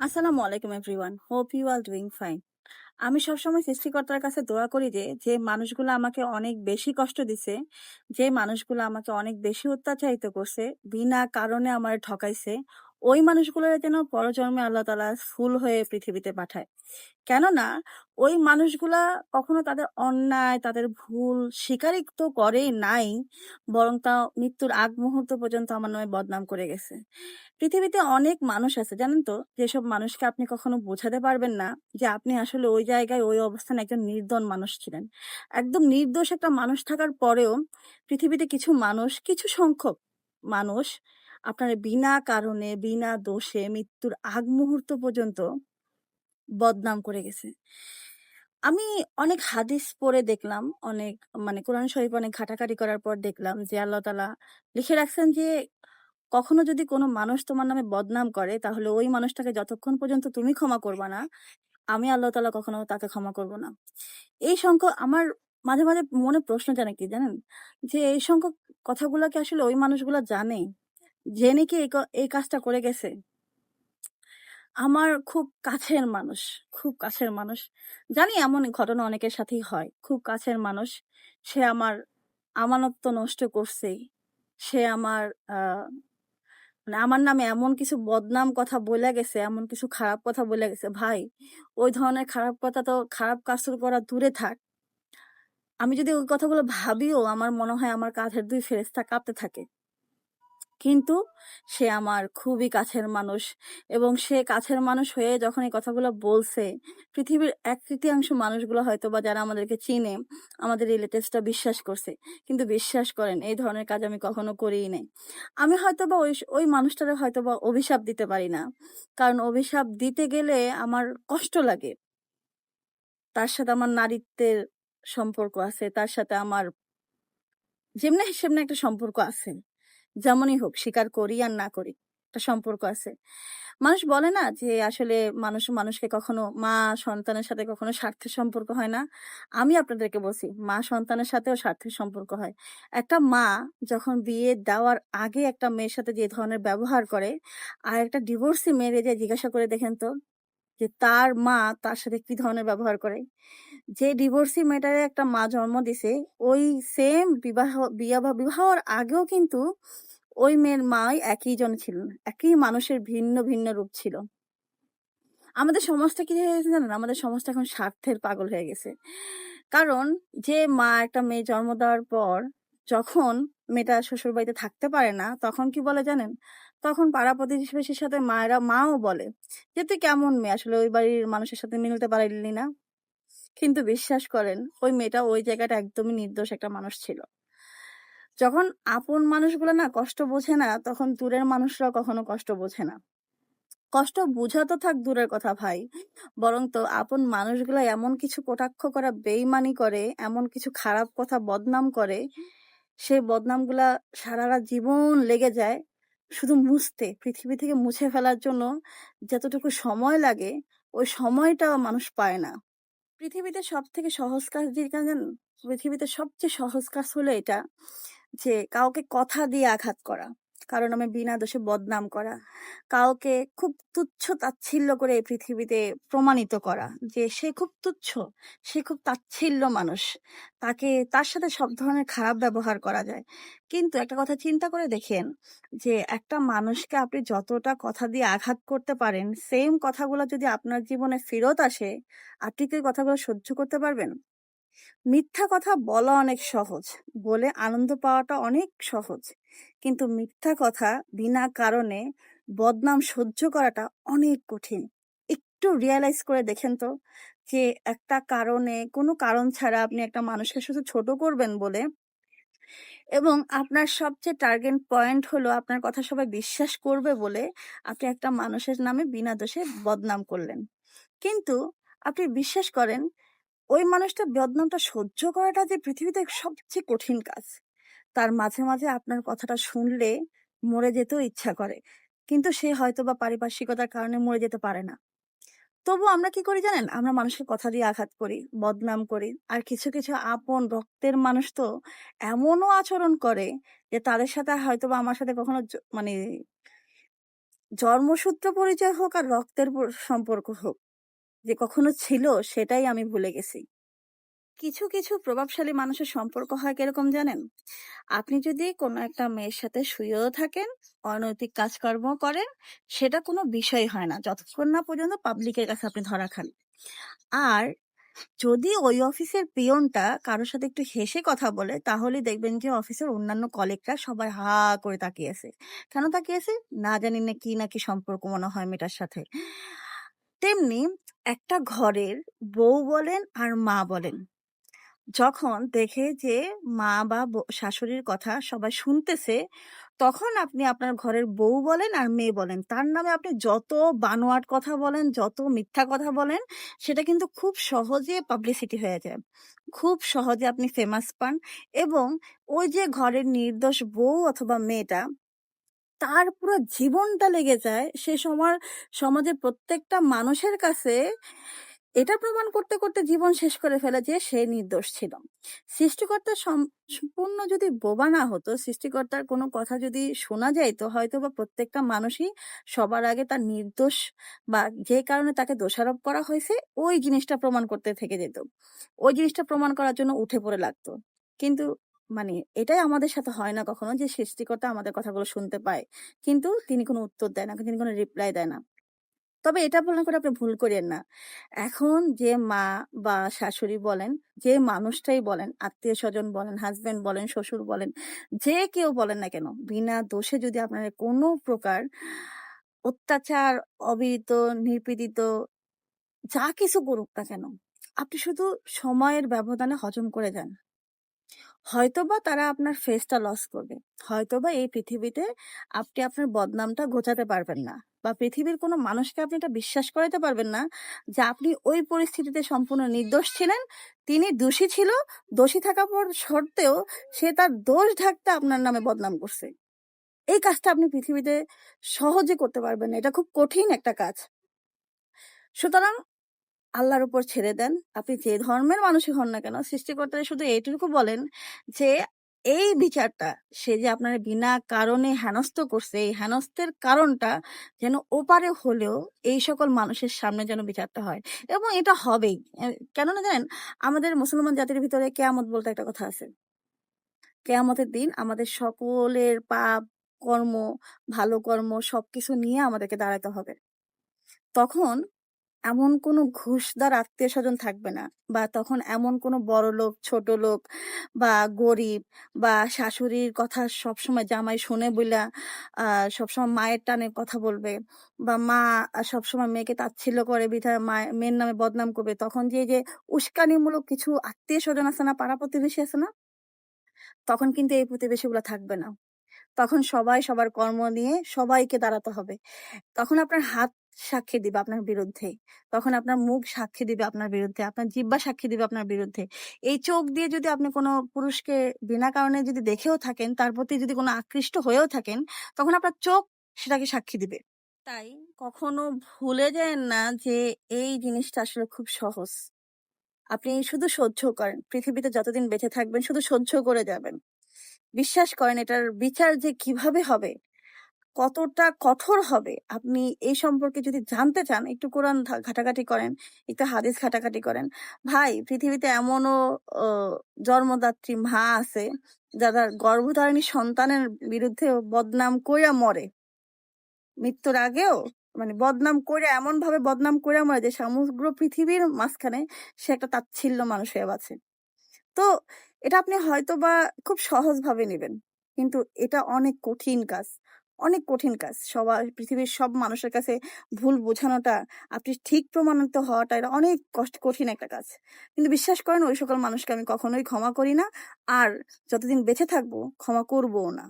আসসালামু আলাইকুম everyone. Hope you are doing fine আমি সবসময় সৃষ্টিকর্তার কাছে দোয়া করি যে যে মানুষগুলো আমাকে অনেক বেশি কষ্ট দিছে, যে মানুষগুলো আমাকে অনেক বেশি অত্যাচারিত করছে, বিনা কারণে আমার ঠকাইছে ওই মানুষগুলোর যেন পরজন্মে আল্লাহ তালা ফুল হয়ে পৃথিবীতে পাঠায়। কেননা ওই মানুষগুলা কখনো তাদের অন্যায়, তাদের ভুল স্বীকারই তো করে নাই, বরং তা মৃত্যুর আগ মুহূর্ত পর্যন্ত আমার নামে বদনাম করে গেছে। পৃথিবীতে অনেক মানুষ আছে, জানেন তো? যেসব মানুষকে আপনি কখনো বোঝাতে পারবেন না যে আপনি আসলে ওই জায়গায় ওই অবস্থানে একজন নির্দন মানুষ ছিলেন। একদম নির্দোষ একটা মানুষ থাকার পরেও পৃথিবীতে কিছু মানুষ, কিছু সংখ্যক মানুষ আপনার বিনা কারণে, বিনা দোষে মৃত্যুর আগ মুহূর্ত পর্যন্ত বদনাম করে গেছে। আমি অনেক হাদিস পড়ে দেখলাম, অনেক মানে কোরআন শরীফ অনেক ঘাটাঘাটি করার পর দেখলাম যে আল্লাহ তালা লিখে রাখছেন যে, কখনো যদি কোনো মানুষ তোমার নামে বদনাম করে, তাহলে ওই মানুষটাকে যতক্ষণ পর্যন্ত তুমি ক্ষমা করবা না, আমি আল্লাহ তালা কখনো তাকে ক্ষমা করব না। এই সংখ্যক আমার মাঝে মাঝে মনে প্রশ্ন জানে কি জানেন? যে এই সংখ্যক কথাগুলো কি আসলে ওই মানুষগুলো জানে? জেনে কি এই কাজটা করে গেছে? আমার খুব কাছের মানুষ, খুব কাছের মানুষ। জানি এমন ঘটনা অনেকের সাথেই হয়। খুব কাছের মানুষ, সে আমার আমানত নষ্ট করছেই সে আমার মানে আমার নামে এমন কিছু বদনাম কথা বলে গেছে, এমন কিছু খারাপ কথা বলে গেছে, ভাই, ওই ধরনের খারাপ কথা তো, খারাপ কাজ করা দূরে থাক। আমি যদি ওই কথাগুলো ভাবিও, আমার মনে হয় আমার কাঁধের দুই ফেরেস্তা কাঁপতে থাকে। কিন্তু সে আমার খুবই কাছের মানুষ এবং সে কাছের মানুষ হয়ে যখন এই কথাগুলো বলছে, পৃথিবীর এক তৃতীয়াংশ মানুষগুলো হয়তো বা যারা আমাদেরকে চিনে, আমাদের রিলেটিভসটা বিশ্বাস করছে। কিন্তু বিশ্বাস করেন, এই ধরনের কাজ আমি কখনো করিই নাই। আমি হয়তো বা ওই ওই মানুষটারে হয়তো বা অভিশাপ দিতে পারি না। কারণ অভিশাপ দিতে গেলে আমার কষ্ট লাগে। তার সাথে আমার নারীত্বের সম্পর্ক আছে, তার সাথে আমার যেমনি সেমনি একটা সম্পর্ক আছে। যেমনই হোক, স্বীকার করি আর না করি, একটা সম্পর্ক আছে। মানুষ বলে না যে, আসলে মানুষ, মানুষকে কখনো মা সন্তানের সাথে কখনো স্বার্থের সম্পর্ক হয় না। আমি আপনাদেরকে বলছি, মা সন্তানের সাথেও স্বার্থের সম্পর্ক হয়। একটা মা যখন বিয়ে দেওয়ার আগে একটা মেয়ের সাথে যে ধরনের ব্যবহার করে, আর একটা ডিভোর্সি মেয়ের যে জিজ্ঞাসা করে দেখেন তো, যে তার মা তার সাথে কি ধরনের ব্যবহার করে? যে ডিভোর্সি মেয়েটারে একটা মা জন্ম দিছে, ওই সেম বিবাহ, বিয়া বা বিবাহর আগেও কিন্তু ওই মেয়ের মাই একই জন ছিলেন একই মানুষের ভিন্ন ভিন্ন রূপ ছিল। আমাদের সমাজটা কি হয়ে গেছে জানেন আমাদের সমাজটা এখন স্বার্থের পাগল হয়ে গেছে। কারণ যে মা একটা মেয়ে জন্ম দেওয়ার পর যখন মেয়েটা শ্বশুর বাড়িতে থাকতে পারে না, তখন কি বলে জানেন? তখন পাড়া প্রতিবেশীর সাথে মায়েরা মাও বলে যে, তুই কেমন মেয়ে? আসলে ওই বাড়ির মানুষের সাথে মিলতে পারলি না। কিন্তু বিশ্বাস করেন, ওই মেয়েটা ওই জায়গাটা একদমই নির্দোষ একটা মানুষ ছিল। যখন আপন মানুষগুলো না কষ্ট বোঝে না, তখন দূরের মানুষরা কখনো কষ্ট বোঝে না। কষ্ট বোঝা তো থাক দূরের কথা ভাই, বরং তো আপন মানুষগুলো এমন কিছু কটাক্ষ করা বেইমানি করে, এমন কিছু খারাপ কথা বদনাম করে সেই বদনামগুলা সারারা জীবন লেগে যায়। শুধু মুছতে, পৃথিবী থেকে মুছে ফেলার জন্য যতটুকু সময় লাগে, ওই সময়টাও মানুষ পায় না। পৃথিবীতে সব থেকে সহজ কাজ জানেন? পৃথিবীতে সবচেয়ে সহজ কাজ হলো এটা যে, কাউকে কথা দিয়ে আঘাত করা। কারণ আমি বিনা দোষে বদনাম করা। কাউকে খুব তুচ্ছ তাচ্ছিল্য করে এই পৃথিবীতে প্রমাণিত করা যে সে খুব তুচ্ছ, সে খুব তাচ্ছিল্য মানুষ। তাকে, তার সাথে সব ধরনের খারাপ ব্যবহার করা যায়। কিন্তু একটা কথা চিন্তা করে দেখেন যে একটা মানুষকে আপনি যতটা কথা দিয়ে আঘাত করতে পারেন সেম কথাগুলো যদি আপনার জীবনে ফেরত আসে, আপনি কি কথাগুলো সহ্য করতে পারবেন? মিথ্যা কথা বলা অনেক সহজ, বলে আনন্দ পাওয়াটা অনেক সহজ। কিন্তু মিথ্যা কথা বিনা কারণে বদনাম সহ্য করাটা অনেক কঠিন। একটু রিয়ালাইজ করে দেখেন তো যে একটা কারণে, কোনো কারণ ছাড়া আপনি একটা মানুষকে শুধু ছোট করবেন বলে এবং আপনার সবচেয়ে টার্গেট পয়েন্ট হলো আপনার কথা সবাই বিশ্বাস করবে বলে আপনি একটা মানুষের নামে বিনা দোষে বদনাম করলেন। কিন্তু আপনি বিশ্বাস করেন ওই মানুষটা বদনামটা সহ্য করাটা যে পৃথিবীতে সবচেয়ে কঠিন কাজ। তার মাঝে মাঝে আপনার কথাটা শুনলে মরে যেতেও ইচ্ছা করে। কিন্তু সে হয়তো বা পারিপার্শ্বিকতার কারণে মরে যেতে পারে না। তবু আমরা কি করি জানেন? আমরা মানুষের কথা দিয়ে আঘাত করি, বদনাম করি। আর কিছু কিছু আপন রক্তের মানুষ তো এমনও আচরণ করে যে তাদের সাথে হয়তো বা আমার সাথে কখনো মানে জন্মসূত্র পরিচয় হোক আর রক্তের সম্পর্ক হোক। যে কখনো ছিল সেটাই আমি ভুলে গেছি। কিছু কিছু প্রভাবশালী মানুষের সম্পর্ক হয় কীরকম জানেন? আপনি যদি কোনো একটা মেয়ের সাথে শুয়েও থাকেন, অনৈতিক কাজকর্ম করেন, সেটা কোনো বিষয় হয় না। যতক্ষণ না পর্যন্ত পাবলিকের কাছে আপনি ধরা খান। আর যদি ওই অফিসের পিয়নটা কারোর সাথে একটু হেসে কথা বলে তাহলে দেখবেন যে অফিসের অন্যান্য কলিগরা সবাই হা করে তাকিয়েছে। কেন তাকিয়েছে? না জানি না কি নাকি সম্পর্ক মনে হয় মেয়েটার সাথে। তেমনি একটা ঘরের বউ বলেন আর মা বলেন। যখন দেখে যে মা বা শাশুড়ির কথা সবাই শুনতেছে, তখন আপনি আপনার ঘরের বউ বলেন আর মেয়ে বলেন। তার নামে আপনি যত বানোয়াট কথা বলেন, যত মিথ্যা কথা বলেন, সেটা কিন্তু খুব সহজে পাবলিসিটি হয়ে যায়। খুব সহজে আপনি ফেমাস পান এবং ওই যে ঘরের নির্দোষ বউ অথবা মেয়েটা তার পুরো জীবনটা লেগে যায়, সে সময় সমাজের প্রত্যেকটা মানুষের কাছে এটা প্রমাণ করতে করতে জীবন শেষ করে ফেলে যে সে নির্দোষ ছিল। সৃষ্টিকর্তা সম- সম্পূর্ণ যদি বোবা না হতো, সৃষ্টিকর্তার কোনো কথা যদি শোনা যাইতো হয়তো বা প্রত্যেকটা মানুষই সবার আগে তার নির্দোষ বা যে কারণে তাকে দোষারোপ করা হয়েছে, ওই জিনিসটা প্রমাণ করতে থেকে যেত। ওই জিনিসটা প্রমাণ করার জন্য উঠে পড়ে লাগতো। কিন্তু মানে এটাই আমাদের সাথে হয় না কখনো যে সৃষ্টিকর্তা আমাদের কথাগুলো শুনতে পায়। কিন্তু তিনি কোনো উত্তর দেয় না, তিনি কোনো রিপ্লাই দেয় না। তবে এটা মনে করে আপনি ভুল করেন না। এখন যে মা বা শাশুড়ি বলেন, যে মানুষটাই বলেন আত্মীয় স্বজন বলেন হাজবেন্ড বলেন, শ্বশুর বলেন, যে কেউ বলেন না কেন, বিনা দোষে যদি আপনার কোনো প্রকার অত্যাচার, অবিরিত, নির্পীড়িত, যা কিছু করুক না কেন, আপনি শুধু সময়ের ব্যবধানে হজম করে যান। হয়তোবা তারা আপনার ফেসটা লস করবে। হয়তোবা এই পৃথিবীতে আপনি আপনার বদনামটা ঘোচাতে পারবেন না বা পৃথিবীর কোনো মানুষকে আপনি এটা বিশ্বাস করাতে পারবেন না যে আপনি ওই পরিস্থিতিতে সম্পূর্ণ নির্দোষ ছিলেন, তিনি দোষী ছিল, দোষী থাকা পর সত্ত্বেও সে তার দোষ ঢাকতে আপনার নামে বদনাম করছে। এই কাজটা আপনি পৃথিবীতে সহজে করতে পারবেন না, এটা খুব কঠিন একটা কাজ। সুতরাং আল্লাহর উপর ছেড়ে দেন। আপনি যে ধর্মের মানুষই হন না কেন, সৃষ্টিকর্তারা শুধু এইটুকু বলেন যে, এই বিচারটা, সে যে আপনার বিনা কারণে হেনস্থ করছে, এই হেনস্থের কারণটা যেন ওপারে হলেও এই সকল মানুষের সামনে যেন বিচারটা হয়। এবং এটা হবেই। কেননা জানেন, আমাদের মুসলমান জাতির ভিতরে কেয়ামত বলতে একটা কথা আছে। কেয়ামতের দিন আমাদের সকলের পাপ, কর্ম, ভালো কর্ম সবকিছু নিয়ে আমাদেরকে দাঁড়াতে হবে। তখন এমন কোনো ঘুষদার আত্মীয় স্বজন থাকবে না বা তখন এমন কোনো বড় লোক ছোট লোক বা গরিব বা শাশুড়ির কথা সবসময় জামাই শুনে বইলা সবসময় মায়ের টানে কথা বলবে বা মা সবসময় মেয়েকে তাচ্ছিল্য করে মায়ের মেয়ের নামে বদনাম করবে, তখন যে যে উস্কানিমূলক কিছু আত্মীয় স্বজন আছে না, পাড়া প্রতিবেশী আছে না, তখন কিন্তু এই প্রতিবেশীগুলো থাকবে না। তখন সবাই সবার কর্ম নিয়ে সবাইকে দাঁড়াতে হবে। তখন আপনার হাত সাক্ষী দিবে আপনার বিরুদ্ধে। তখন আপনার মুখ সাক্ষী দিবে আপনার বিরুদ্ধে, আপনার জিব্বা সাক্ষী দিবে আপনার বিরুদ্ধে। এই চোখ দিয়ে যদি আপনি কোনো পুরুষকে বিনা কারণে যদি দেখেও থাকেন, তার প্রতি যদি কোনো আকৃষ্ট হয়েও থাকেন, তখন আপনার চোখ সেটাকে সাক্ষী দিবে। তাই কখনো ভুলে যায় না যে এই জিনিসটা আসলে খুব সহজ। আপনি শুধু সহ্য করেন। পৃথিবীতে যতদিন বেঁচে থাকবেন, শুধু সহ্য করে যাবেন। বিশ্বাস করেন, এটার বিচার যে কীভাবে হবে কতটা কঠোর হবে? আপনি এই সম্পর্কে যদি জানতে চান, একটু কোরআন ঘাটাঘাটি করেন, একটু হাদিস ঘাটাঘাটি করেন। ভাই, পৃথিবীতে এমনও জন্মদাত্রী মা আছে, যারা গর্ভধারিণী সন্তানের বিরুদ্ধে বদনাম কইরা মরে। মৃত্যুর আগেও মানে বদনাম করে এমন ভাবে বদনাম করে মরে যে সমগ্র পৃথিবীর মাঝখানে সে একটা তাচ্ছিল্য মানুষ হয়ে আছে তো এটা আপনি হয়তো বা খুব সহজ ভাবে নেবেন, কিন্তু এটা অনেক কঠিন কাজ। অনেক কঠিন কাজ। সবার, পৃথিবীর সব মানুষের কাছে ভুল বোঝানোটা আপনি ঠিক প্রমাণিত হওয়াটা এটা অনেক কষ্ট, কঠিন একটা কাজ। কিন্তু বিশ্বাস করেন ওই সকল মানুষকে আমি কখনোই ক্ষমা করি না। আর যতদিন বেঁচে থাকব ক্ষমা করবও না।